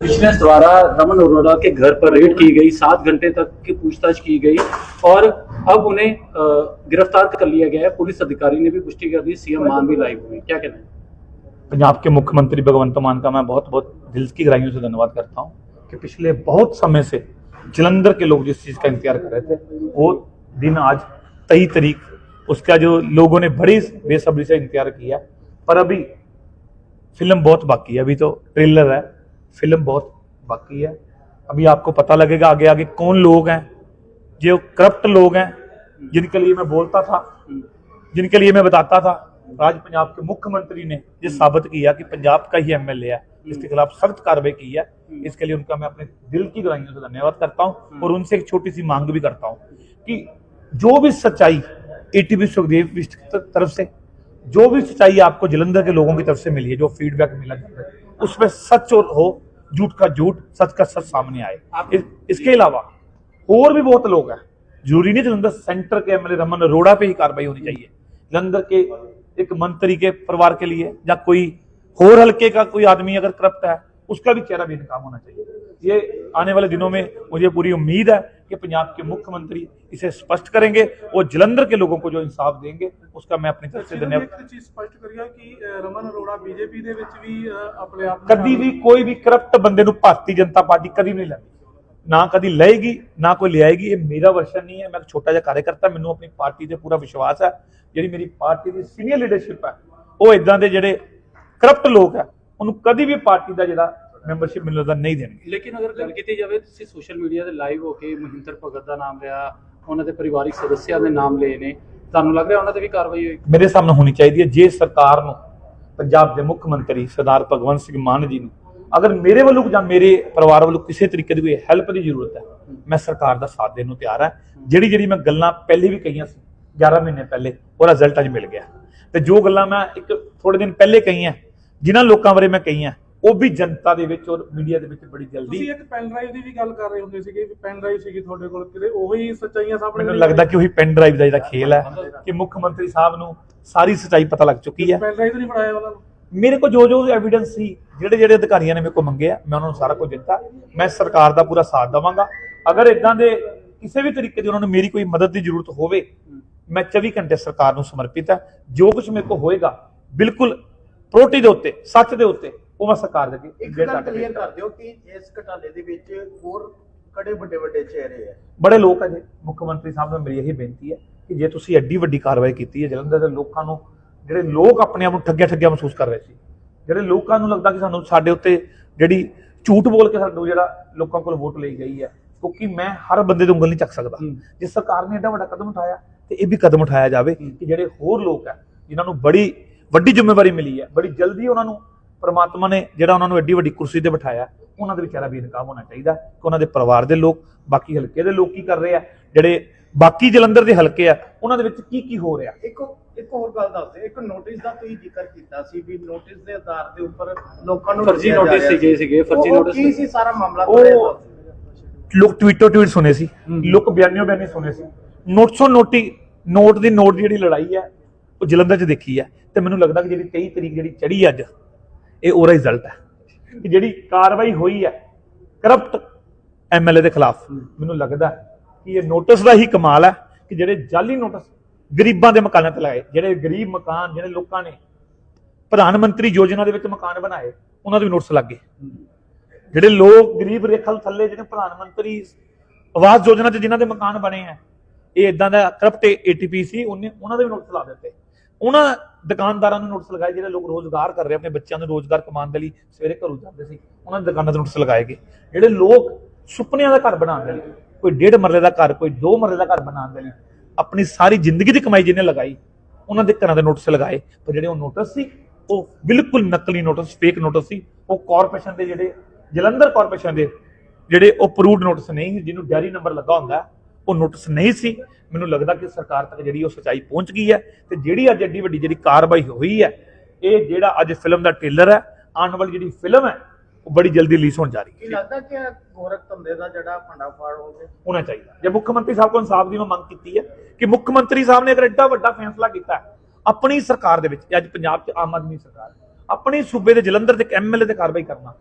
Vigilance द्वारा रमन अरोड़ा के घर पर रेड की गई, सात घंटे तक की पूछताछ की गई और अब उन्हें गिरफ़्तार कर लिया गया है। पुलिस अधिकारी ने भी पुष्टि कर दी, सीएम मान भी लाइव हुए क्या कहना है? पंजाब के मुख्यमंत्री भगवंत मान का मैं बहुत बहुत दिल की गहराइयों से धन्यवाद करता हूँ कि पिछले बहुत समय से जलंधर के लोग जिस चीज़ का इंतज़ार कर रहे थे, वो दिन आज तेईस तारीख, उसका जो लोगों ने बड़ी बेसब्री से इंतज़ार किया, पर अभी फ़िल्म बहुत बाकी है। अभी तो ट्रेलर है फ़िल्म बहुत बाकी है। अभी आपको पता लगेगा आगे आगे कौन लोग हैं, जो करप्ट लोग हैं, जिनके लिए मैं बोलता था, जिनके लिए मैं बताता था। आज पंजाब के मुख्यमंत्री ने ये साबित किया कि पंजाब का ही एमएलए है। इसके खिलाफ सख्त कार्रवाई की है। इसके लिए उनका मैं अपने दिल की गहराइयों से धन्यवाद करता हूँ और उनसे एक छोटी सी मांग भी करता हूँ कि जो भी सच्चाई एटीपी सुखदेव बिष्ट की तरफ़ से, जो भी सच्चाई आपको जलंधर के लोगों की तरफ़ से मिली है, जो फीडबैक मिला उसमें सच और हो झूठ का झूठ सच का सच सामने आए। इस, इसके अलावा और भी बहुत लोग हैं। ज़रूरी नहीं जलंधर सेंटर के एमएलए रमन अरोड़ा पे ही कार्रवाई होनी चाहिए। जलंधर के एक मंत्री के परिवार के लिए या कोई होर हल्के का कोई आदमी अगर करप्ट है उसका भी चेहरा भी बेनकाम होना चाहिए। ये आने वाले दिनों में मुझे पूरी उम्मीद है कि पंजाब के मुख्यमंत्री इसे स्पष्ट करेंगे और जलंधर के लोगों को जो इंसाफ देंगे उसका मैं अपनी तरफ से ਸਿੱਧੂ ਨੇ धन्यवाद ਇੱਕ ਚੀਜ਼ ਸਪਸ਼ਟ ਕਰੀ ਹੈ ਕਿ ਅ, ਰਮਨ ਅਰੋੜਾ ਬੀਜੇਪੀ ਦੇ ਵਿੱਚ ਵੀ ਅ, ਆਪਣੇ ਆਪ ਨੂੰ ਕਦੀ ਵੀ ਕੋਈ ਵੀ ਕਰਪਟ ਬੰਦੇ ਨੂੰ ਭਾਰਤੀ ਜਨਤਾ ਪਾਰਟੀ ਕਦੀ ਵੀ ਨਹੀਂ ਲੈਂਦੀ ਨਾ ਕਦੀ ਲਏਗੀ ਨਾ ਕੋਈ ਲਿਆਏਗੀ ਇਹ ਮੇਰਾ ਵਰਸ਼ਨ ਨਹੀਂ ਹੈ ਮੈਂ ਇੱਕ ਛੋਟਾ ਜਿਹਾ ਕਾਰਜਕਰਤਾ ਮੈਨੂੰ ਆਪਣੀ ਪਾਰਟੀ ਤੇ ਪੂਰਾ ਵਿਸ਼ਵਾਸ ਹੈ ਜਿਹੜੀ ਮੇਰੀ ਪਾਰਟੀ ਦੀ ਸੀਨੀਅਰ ਲੀਡਰਸ਼ਿਪ ਹੈ ਉਹ ਇਦਾਂ ਦੇ ਜਿਹੜੇ ਕਰਪਟ ਲੋਕ ਹੈ ਉਹਨੂੰ ਕਦੀ ਵੀ ਪਾਰਟੀ ਦਾ ਜਿਹੜਾ ਮੈਂਬਰਸ਼ਿਪ ਮਿਲਣ ਦਾ ਨਹੀਂ ਦੇਣਗੇ। ਲੇਕਿਨ ਅਗਰ ਗੱਲ ਕੀਤੀ ਜਾਵੇ ਤੁਸੀਂ ਸੋਸ਼ਲ ਮੀਡੀਆ ਤੇ ਲਾਈਵ ਹੋ ਕੇ ਮਹਿੰਦਰ ਭਗਤ ਦਾ ਨਾਮ ਲਿਆ ਉਹਨਾਂ ਦੇ ਪਰਿਵਾਰਿਕ ਸਦੱਸਿਆਂ ਦੇ ਨਾਮ ਲਏ ਨੇ ਤੁਹਾਨੂੰ ਲੱਗ ਰਿਹਾ ਉਹਨਾਂ ਤੇ ਵੀ ਕਾਰਵਾਈ ਹੋਏਗੀ? ਮੇਰੇ ਸਾਹਮਣੇ ਹੋਣੀ ਚਾਹੀਦੀ ਹੈ ਜੇ ਸਰਕਾਰ ਨੂੰ ਪੰਜਾਬ ਦੇ ਮੁੱਖ ਮੰਤਰੀ ਸਰਦਾਰ ਭਗਵੰਤ ਸਿੰਘ ਮਾਨ ਜੀ ਨੂੰ ਅਗਰ ਮੇਰੇ ਵੱਲੋਂ ਜਾਂ ਮੇਰੇ ਪਰਿਵਾਰ ਵੱਲੋਂ ਕਿਸੇ ਤਰੀਕੇ ਦੀ ਕੋਈ ਹੈਲਪ ਦੀ ਜ਼ਰੂਰਤ ਹੈ ਮੈਂ ਸਰਕਾਰ ਦਾ ਸਾਥ ਦੇਣ ਨੂੰ ਤਿਆਰ ਹਾਂ। ਜਿਹੜੀ ਜਿਹੜੀ ਮੈਂ ਗੱਲਾਂ ਪਹਿਲੇ ਵੀ ਕਹੀਆਂ ਸੀ 11 ਮਹੀਨੇ ਪਹਿਲੇ ਉਹਦਾ ਰਿਜ਼ਲਟ ਅੱਜ ਮਿਲ ਗਿਆ। ਤੇ ਜੋ ਗੱਲਾਂ ਮੈਂ ਇੱਕ ਥੋੜੇ ਦਿਨ ਪਹਿਲੇ ਕਹੀਆਂ ਜਿਨ੍ਹਾਂ ਲੋਕਾਂ ਬਾਰੇ ਮੈਂ ਕਹੀਆਂ ਉਹ ਵੀ ਜਨਤਾ ਦੇ ਵਿੱਚ ਔਰ ਮੀਡੀਆ ਦੇ ਵਿੱਚ ਬੜੀ ਜਲਦੀ ਤੁਸੀਂ ਇੱਕ ਪੈਨ ਡਰਾਈਵ ਦੀ ਵੀ ਗੱਲ ਕਰ ਰਹੇ ਹੁੰਦੇ ਸੀਗੇ ਵੀ ਪੈਨ ਡਰਾਈਵ ਸੀਗੀ ਤੁਹਾਡੇ ਕੋਲ ਕਿਤੇ ਉਹੀ ਸੱਚਾਈਆਂ ਸਾਹਮਣੇ ਮੈਨੂੰ ਲੱਗਦਾ ਕਿ ਉਹੀ ਪੈਨ ਡਰਾਈਵ ਦਾ ਜਿਹੜਾ ਖੇਲ ਹੈ ਕਿ ਮੁੱਖ ਮੰਤਰੀ ਸਾਹਿਬ ਨੂੰ ਸਾਰੀ ਸੱਚਾਈ ਪਤਾ ਲੱਗ ਚੁੱਕੀ ਹੈ। ਪੈਨ ਡਰਾਈਵ ਨਹੀਂ ਫੜਾਇਆ ਉਹਨਾਂ ਨੂੰ? ਮੇਰੇ ਕੋਲ ਜੋ ਜੋ ਐਵੀਡੈਂਸ ਸੀ ਜਿਹੜੇ ਜਿਹੜੇ ਅਧਿਕਾਰੀਆਂ ਨੇ ਮੇਰੇ ਕੋਲ ਮੰਗਿਆ ਮੈਂ ਉਹਨਾਂ ਨੂੰ ਸਾਰਾ ਕੁਝ ਦਿੱਤਾ। ਮੈਂ ਸਰਕਾਰ ਦਾ ਪੂਰਾ ਸਾਥ ਦਵਾਂਗਾ। ਅਗਰ ਇਦਾਂ ਦੇ ਕਿਸੇ ਵੀ ਤਰੀਕੇ ਦੀ ਉਹਨਾਂ ਨੂੰ ਮੇਰੀ ਕੋਈ ਮਦਦ ਦੀ ਜ਼ਰੂਰਤ ਹੋਵੇ ਮੈਂ 24 ਘੰਟੇ ਸਰਕਾਰ ਨੂੰ ਸਮਰਪਿਤ ਹਾਂ। ਜੋ ਕੁਝ ਮੇਰੇ ਕੋਲ ਹੋਏਗਾ ਬਿਲਕੁਲ ਪ੍ਰੋਟੀ ਦੇ ਉੱਤੇ ਸੱਚ ਦੇ ਉੱਤੇ ਉਹ ਮੈਂ ਸਰਕਾਰ ਦੇ ਅੱਗੇ ਇੱਕ ਗੱਲ ਕਲੀਅਰ ਕਰ ਦਿਓ ਕਿ ਇਸ ਘਟਾਲੇ ਦੇ ਵਿੱਚ ਹੋਰ ਕੜੇ ਵੱਡੇ ਵੱਡੇ ਚਿਹਰੇ ਆ? ਬੜੇ ਲੋਕ ਹੈ ਜੀ ਮੁੱਖ ਮੰਤਰੀ ਸਾਹਿਬ ਨੂੰ ਮੇਰੀ ਇਹੀ ਬੇਨਤੀ ਹੈ ਕਿ ਜੇ ਤੁਸੀਂ ਐਡੀ ਵੱਡੀ ਕਾਰਵਾਈ ਕੀਤੀ ਹੈ ਜਲੰਧਰ ਦੇ ਲੋਕਾਂ ਨੂੰ ਜਿਹੜੇ ਲੋਕ ਆਪਣੇ ਆਪ ਨੂੰ ਠੱਗਿਆ ਠੱਗਿਆ ਮਹਿਸੂਸ ਕਰ ਰਹੇ ਸੀ ਜਿਹੜੇ ਲੋਕਾਂ ਨੂੰ ਲੱਗਦਾ ਕਿ ਸਾਨੂੰ ਸਾਡੇ ਉੱਤੇ ਜਿਹੜੀ ਝੂਠ ਬੋਲ ਕੇ ਸਾਨੂੰ ਜਿਹੜਾ ਲੋਕਾਂ ਕੋਲ ਵੋਟ ਲਈ ਗਈ ਹੈ ਕਿਉਂਕਿ ਮੈਂ ਹਰ ਬੰਦੇ ਦੀ ਉਂਗਲ ਨਹੀਂ ਚੱਕ ਸਕਦਾ। ਜੇ ਸਰਕਾਰ ਨੇ ਐਡਾ ਵੱਡਾ ਕਦਮ ਉਠਾਇਆ ਤੇ ਇਹ ਵੀ ਕਦਮ ਉਠਾਇਆ ਜਾਵੇ ਕਿ ਜਿਹੜੇ ਹੋਰ ਲੋਕ ਹੈ ਜਿਨ੍ਹਾਂ ਨੂੰ ਬੜੀ ਵੱਡੀ ਜ਼ਿੰਮੇਵਾਰੀ ਮਿਲੀ ਹੈ ਬੜੀ ਜਲਦੀ ਉਹਨਾਂ ਨੂੰ ਪ੍ਰਮਾਤਮਾ ਨੇ ਜਿਹੜਾ ਉਹਨਾਂ ਨੂੰ ਐਡੀ ਵੱਡੀ ਕੁਰਸੀ ਤੇ ਬਿਠਾਇਆ ਉਹਨਾਂ ਦੇ ਵਿਚਾਰਾ ਬੇਨਕਾਮ ਹੋਣਾ ਚਾਹੀਦਾ ਕਿ ਉਹਨਾਂ ਦੇ ਪਰਿਵਾਰ ਦੇ ਲੋਕ ਬਾਕੀ ਹਲਕੇ ਦੇ ਲੋਕ ਕੀ ਕਰ ਰਹੇ ਆ ਜਿਹੜੇ ਬਾਕੀ ਜਲੰਧਰ ਦੇ ਹਲਕੇ ਆ ਉਹਨਾਂ ਦੇ ਵਿੱਚ ਕੀ ਕੀ ਹੋ ਰਿਹਾ ਇੱਕ ਇੱਕ ਹੋਰ ਗੱਲ ਦੱਸ ਦਿਓ ਇੱਕ ਨੋਟਿਸ ਦਾ ਤੁਸੀਂ ਜ਼ਿਕਰ ਕੀਤਾ ਸੀ ਵੀ ਨੋਟਿਸ ਦੇ ਆਧਾਰ ਦੇ ਉੱਪਰ ਲੋਕਾਂ ਨੂੰ ਫਰਜ਼ੀ ਨੋਟਿਸ ਸੀਗੇ। ਸੀਗੇ, ਫਰਜ਼ੀ ਨੋਟਿਸ ਕੀ ਸੀ ਸਾਰਾ ਮਾਮਲਾ ਉਹ-। ਲੋਕ ਟਵੀਟੋ ਟਵੀਟ ਸੁਨੇ ਸੀ। ਲੋਕ ਬਿਆਨਿਓ ਬਿਆਨੀ ਸੁਨੇ ਸੀ ਨੋਟਸੋਂ ਨੋਟੀ ਨੋਟ ਦੀ ਨੋਟ ਦੀ ਜਿਹੜੀ ਲੜਾਈ ਹੈ ਉਹ ਜਲੰਧਰ 'ਚ ਦੇਖੀ ਹੈ ਤੇ ਮੈਨੂੰ ਲੱਗਦਾ ਕਿ ਜਿਹੜੀ 23 ਤਰੀਕ ਜਿਹੜੀ ਚੜੀ ਅੱਜ ਇਹ ਉਹਦਾ ਰਿਜ਼ਲਟ ਹੈ। ਕਿ ਜਿਹੜੀ ਕਾਰਵਾਈ ਹੋਈ ਹੈ ਕਰਪਟ ਐਮਐਲਏ ਦੇ ਖਿਲਾਫ, ਮੈਨੂੰ ਲੱਗਦਾ ਕਿ ਇਹ ਨੋਟਿਸ ਦਾ ਹੀ ਕਮਾਲ ਹੈ ਕਿ ਜਿਹੜੇ ਜਾਲੀ ਨੋਟਿਸ ਗਰੀਬਾਂ ਦੇ ਮਕਾਨਾਂ ਤੇ ਲਾਏ, ਜਿਹੜੇ ਗਰੀਬ ਮਕਾਨ, ਜਿਹੜੇ ਲੋਕਾਂ ਨੇ ਪ੍ਰਧਾਨ ਮੰਤਰੀ ਯੋਜਨਾ ਦੇ ਵਿੱਚ ਮਕਾਨ ਬਣਾਏ, ਉਹਨਾਂ ਦੇ ਵੀ ਨੋਟਿਸ ਲੱਗ ਗਏ ਜਿਹੜੇ ਲੋਕ ਗਰੀਬ ਰੇਖਲ ਥੱਲੇ, ਜਿਹੜੇ ਪ੍ਰਧਾਨ ਮੰਤਰੀ ਆਵਾਸ ਯੋਜਨਾ 'ਚ ਜਿਨ੍ਹਾਂ ਦੇ ਮਕਾਨ ਬਣੇ ਆ, ਇਹ ਇਦਾਂ ਦਾ ਕਰਪਟ ਏਟੀਪੀ ਸੀ, ਉਹਨੇ ਉਹਨਾਂ ਦੇ ਵੀ ਨੋਟਿਸ ਲਾ ਦਿੱਤੇ। ਉਹਨਾਂ ਦੁਕਾਨਦਾਰਾਂ ਨੂੰ ਨੋਟਿਸ ਲਗਾਏ ਜਿਹੜੇ ਲੋਕ ਰੋਜ਼ਗਾਰ ਕਰ ਰਹੇ ਆਪਣੇ ਬੱਚਿਆਂ ਨੂੰ ਰੋਜ਼ਗਾਰ ਕਮਾਉਣ ਦੇ ਲਈ ਸਵੇਰੇ ਘਰੋਂ ਜਾਂਦੇ ਸੀ ਉਹਨਾਂ ਦੇ ਦੁਕਾਨਾਂ ਤੇ ਨੋਟਿਸ ਲਗਾਏ ਗਏ। ਜਿਹੜੇ ਲੋਕ ਸੁਪਨਿਆਂ ਦਾ ਘਰ ਬਣਾਉਣ ਦੇ ਲਈ ਕੋਈ ਡੇਢ ਮਰਲੇ ਦਾ ਘਰ ਕੋਈ ਦੋ ਮਰਲੇ ਦਾ ਘਰ ਬਣਾਉਣ ਦੇ ਲਈ ਆਪਣੀ ਸਾਰੀ ਜ਼ਿੰਦਗੀ ਦੀ ਕਮਾਈ ਜਿਹਨੇ ਲਗਾਈ ਉਹਨਾਂ ਦੇ ਘਰਾਂ ਦੇ ਨੋਟਿਸ ਲਗਾਏ। ਪਰ ਜਿਹੜੇ ਉਹ ਨੋਟਿਸ ਸੀ ਉਹ ਬਿਲਕੁਲ ਨਕਲੀ ਨੋਟਿਸ ਫੇਕ ਨੋਟਿਸ ਸੀ। ਉਹ ਕਾਰਪੋਰੇਸ਼ਨ ਦੇ ਜਿਹੜੇ ਜਲੰਧਰ ਕਾਰਪੋਰੇਸ਼ਨ ਦੇ ਜਿਹੜੇ ਉਹ ਅਪਰੂਵਡ ਨੋਟਿਸ ਨਹੀਂ ਸੀ, ਜਿਹਨੂੰ ਡੈਰੀ ਨੰਬਰ ਲੱਗਾ ਹੁੰਦਾ ਉਹ ਨੋਟਿਸ ਨਹੀਂ ਸੀ। ਮੈਨੂੰ ਲੱਗਦਾ ਕਿ ਸਰਕਾਰ ਤੱਕ ਜਿਹੜੀ ਉਹ ਸਚਾਈ ਪਹੁੰਚ ਗਈ ਹੈ ਤੇ ਜਿਹੜੀ ਅੱਜ ਐਡੀ ਵੱਡੀ ਜਿਹੜੀ ਕਾਰਵਾਈ ਹੋਈ ਹੈ ਇਹ ਜਿਹੜਾ ਅੱਜ ਫਿਲਮ ਦਾ ਟ੍ਰੇਲਰ ਹੈ ਆਉਣ ਵਾਲੀ ਜਿਹੜੀ ਫਿਲਮ ਹੈ ਉਹ ਬੜੀ ਜਲਦੀ ਰਿਲੀਜ਼ ਹੋਣ ਜਾ ਰਹੀ ਕੀ ਹੈ ਲੱਗਦਾ ਕਿ ਗੋਰਖ ਧੰਦੇ ਦਾ ਜਿਹੜਾ ਭੰਡਾਫਾੜ ਹੋ ਗਿਆ? ਹੋਣਾ ਚਾਹੀਦਾ। ਜੇ ਮੁੱਖ ਮੰਤਰੀ ਸਾਹਿਬ ਕੋਲ ਇਨਸਾਫ ਦੀ ਮੈਂ ਮੰਗ ਕੀਤੀ ਹੈ ਕਿ ਮੁੱਖ ਮੰਤਰੀ ਸਾਹਿਬ ਨੇ ਅਗਰ ਐਡਾ ਵੱਡਾ ਫੈਸਲਾ ਕੀਤਾ ਆਪਣੀ ਸਰਕਾਰ ਦੇ ਵਿੱਚ ਅੱਜ ਪੰਜਾਬ 'ਚ ਆਮ ਆਦਮੀ ਸਰਕਾਰ ਆਪਣੇ ਸੂਬੇ ਦੇ ਜਲੰਧਰ ਦੇ ਐਮਐਲਏ ਤੇ ਕਾਰਵਾਈ ਕਰਨਾ